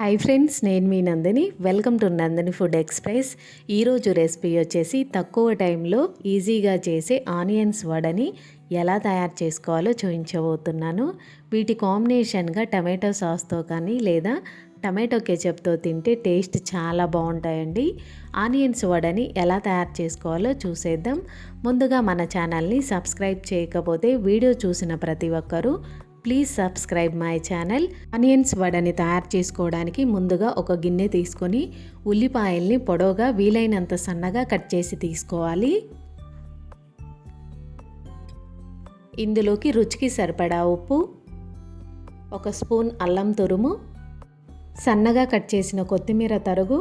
Hi friends నేను మీ Nandini. Welcome to Nandini food express ఈరోజు recipe వచ్చేసి తక్కువ టైంలో ఈజీగా చేసే ఆనియన్స్ వడని ఎలా తయారు చేసుకోవాలో చూపించబోతున్నాను. వీటి కాంబినేషన్గా టమాటో సాస్తో కానీ లేదా టమాటో కెచప్తో తింటే టేస్ట్ చాలా బాగుంటాయండి. ఆనియన్స్ వడని ఎలా తయారు చేసుకోవాలో చూసేద్దాం. ముందుగా మన ఛానల్ని సబ్స్క్రైబ్ చేయకపోతే వీడియో చూసిన ప్రతి ఒక్కరూ please subscribe my channel. Onions వడని తయారు చేసుకోవడానికి ముందుగా ఒక గిన్నె తీసుకొని ఉల్లిపాయల్ని పొడవుగా వీలైనంత సన్నగా కట్ చేసి తీసుకోవాలి. ఇందులోకి రుచికి సరిపడా ఉప్పు ఒక స్పూన్ అల్లం తురుము సన్నగా కట్ చేసిన కొత్తిమీర తరుగు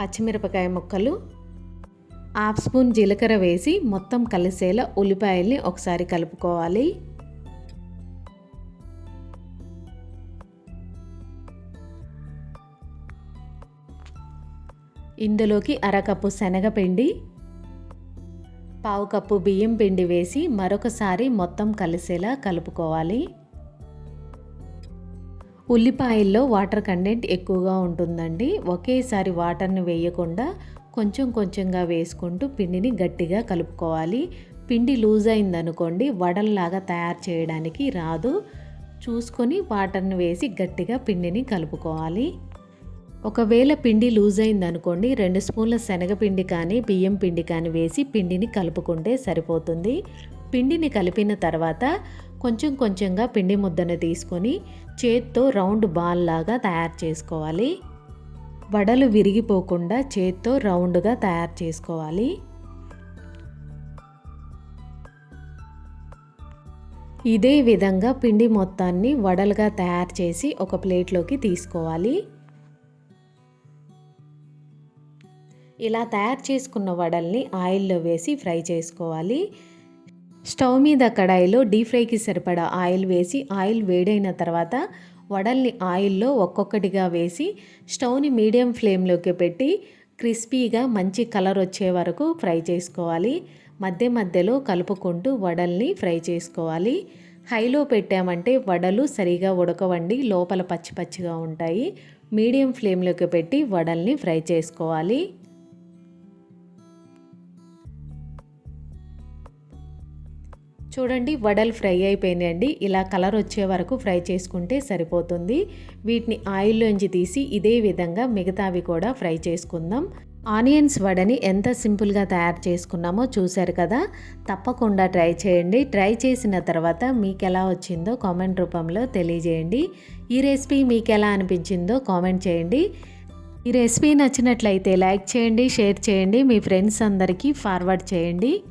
పచ్చిమిరపకాయ ముక్కలు హాఫ్ స్పూన్ జీలకర్ర వేసి మొత్తం కలిసేలా ఉల్లిపాయల్ని ఒకసారి కలుపుకోవాలి. ఇందులోకి అరకప్పు శనగపిండి పావు కప్పు బియ్యం పిండి వేసి మరొకసారి మొత్తం కలిసేలా కలుపుకోవాలి. ఉల్లిపాయల్లో వాటర్ కంటెంట్ ఎక్కువగా ఉంటుందండి. ఒకేసారి వాటర్ని వేయకుండా కొంచెం కొంచెంగా వేసుకుంటూ పిండిని గట్టిగా కలుపుకోవాలి. పిండి లూజ్ అయిందనుకోండి వడల్లాగా తయారు చేయడానికి రాదు. చూసుకొని వాటర్ని వేసి గట్టిగా పిండిని కలుపుకోవాలి. ఒకవేళ పిండి లూజ్ అయింది అనుకోండి రెండు స్పూన్ల శనగపిండి కానీ బియ్యం పిండి కానీ వేసి పిండిని కలుపుకుంటే సరిపోతుంది. పిండిని కలిపిన తర్వాత కొంచెం కొంచెంగా పిండి ముద్దను తీసుకొని చేత్తో రౌండ్ బాల్ లాగా తయారు చేసుకోవాలి. వడలు విరిగిపోకుండా చేత్తో రౌండ్గా తయారు చేసుకోవాలి. ఇదే విధంగా పిండి మొత్తాన్ని వడలుగా తయారు చేసి ఒక ప్లేట్లోకి తీసుకోవాలి. ఇలా తయారు చేసుకున్న వడల్ని ఆయిల్లో వేసి ఫ్రై చేసుకోవాలి. స్టవ్ మీద కడాయిలో డీప్ ఫ్రైకి సరిపడా ఆయిల్ వేసి ఆయిల్ వేడైన తర్వాత వడల్ని ఆయిల్లో ఒక్కొక్కటిగా వేసి స్టవ్ని మీడియం ఫ్లేమ్లోకి పెట్టి క్రిస్పీగా మంచి కలర్ వచ్చే వరకు ఫ్రై చేసుకోవాలి. మధ్య మధ్యలో కలుపుకుంటూ వడల్ని ఫ్రై చేసుకోవాలి. హైలో పెట్టామంటే వడలు సరిగా ఉడకవండి లోపల పచ్చి పచ్చిగా ఉంటాయి. మీడియం ఫ్లేమ్లోకి పెట్టి వడల్ని ఫ్రై చేసుకోవాలి. చూడండి వడలు ఫ్రై అయిపోయినాయండి ఇలా కలర్ వచ్చే వరకు ఫ్రై చేసుకుంటే సరిపోతుంది. వీటిని ఆయిల్లోంచి తీసి ఇదే విధంగా మిగతావి కూడా ఫ్రై చేసుకుందాం. ఆనియన్స్ వడని ఎంత సింపుల్గా తయారు చేసుకున్నామో చూశారు కదా? తప్పకుండా ట్రై చేయండి. ట్రై చేసిన తర్వాత మీకు ఎలా వచ్చిందో కామెంట్ రూపంలో తెలియజేయండి. ఈ రెసిపీ మీకు ఎలా అనిపించిందో కామెంట్ చేయండి. ఈ రెసిపీ నచ్చినట్లయితే లైక్ చేయండి షేర్ చేయండి. మీ ఫ్రెండ్స్ అందరికీ ఫార్వర్డ్ చేయండి.